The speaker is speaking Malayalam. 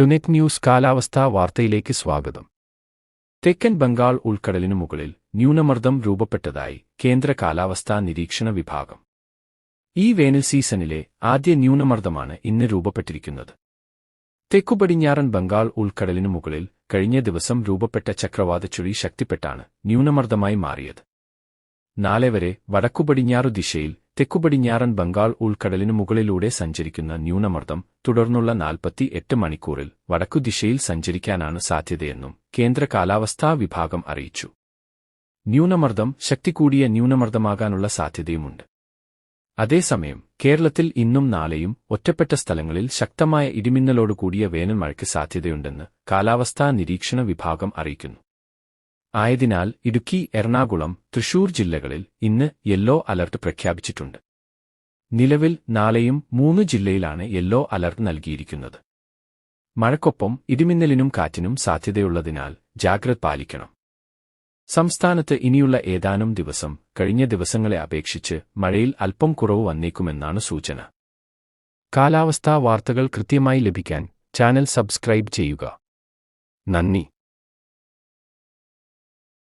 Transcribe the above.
ടുനെറ്റ് ന്യൂസ് കാലാവസ്ഥാ വാർത്തയിലേക്ക് സ്വാഗതം. തെക്കൻ ബംഗാൾ ഉൾക്കടലിനു മുകളിൽ ന്യൂനമർദ്ദം രൂപപ്പെട്ടതായി കേന്ദ്ര കാലാവസ്ഥാ നിരീക്ഷണ വിഭാഗം. ഈ വേനൽ സീസണിലെ ആദ്യ ന്യൂനമർദ്ദമാണ് ഇന്ന് രൂപപ്പെട്ടിരിക്കുന്നത്. തെക്കുപടിഞ്ഞാറൻ ബംഗാൾ ഉൾക്കടലിനു മുകളിൽ കഴിഞ്ഞ ദിവസം രൂപപ്പെട്ട ചക്രവാത ചുഴി ശക്തിപ്പെട്ടാണ് ന്യൂനമർദ്ദമായി മാറിയത്. നാളെ വരെ വടക്കുപടിഞ്ഞാറു ദിശയിൽ തെക്കുപടിഞ്ഞാറൻ ബംഗാൾ ഉൾക്കടലിനു മുകളിലൂടെ സഞ്ചരിക്കുന്ന ന്യൂനമർദ്ദം തുടർന്നുള്ള നാൽപ്പത്തി എട്ട് മണിക്കൂറിൽ വടക്കുദിശയിൽ സഞ്ചരിക്കാനാണ് സാധ്യതയെന്നും കേന്ദ്ര കാലാവസ്ഥാ വിഭാഗം അറിയിച്ചു. ന്യൂനമർദ്ദം ശക്തി കൂടിയ ന്യൂനമർദ്ദമാകാനുള്ള സാധ്യതയുമുണ്ട്. അതേസമയം കേരളത്തിൽ ഇന്നും നാളെയും ഒറ്റപ്പെട്ട സ്ഥലങ്ങളിൽ ശക്തമായ ഇടിമിന്നലോടുകൂടിയ വേനൽ മഴയ്ക്ക് സാധ്യതയുണ്ടെന്ന് കാലാവസ്ഥാ നിരീക്ഷണ വിഭാഗം അറിയിക്കുന്നു. ആയതിനാൽ ഇടുക്കി എറണാകുളം തൃശൂർ ജില്ലകളിൽ ഇന്ന് യെല്ലോ അലർട്ട് പ്രഖ്യാപിച്ചിട്ടുണ്ട്. നിലവിൽ നാളെയും മൂന്ന് ജില്ലയിലാണ് യെല്ലോ അലർട്ട് നൽകിയിരിക്കുന്നത്. മഴക്കൊപ്പം ഇടിമിന്നലിനും കാറ്റിനും സാധ്യതയുള്ളതിനാൽ ജാഗ്രത പാലിക്കണം. സംസ്ഥാനത്ത് ഇനിയുള്ള ഏതാനും ദിവസം കഴിഞ്ഞ ദിവസങ്ങളെ അപേക്ഷിച്ച് മഴയിൽ അല്പം കുറവ് വന്നേക്കുമെന്നാണ് സൂചന. കാലാവസ്ഥാ വാർത്തകൾ കൃത്യമായി ലഭിക്കാൻ ചാനൽ സബ്സ്ക്രൈബ് ചെയ്യുക. നന്ദി.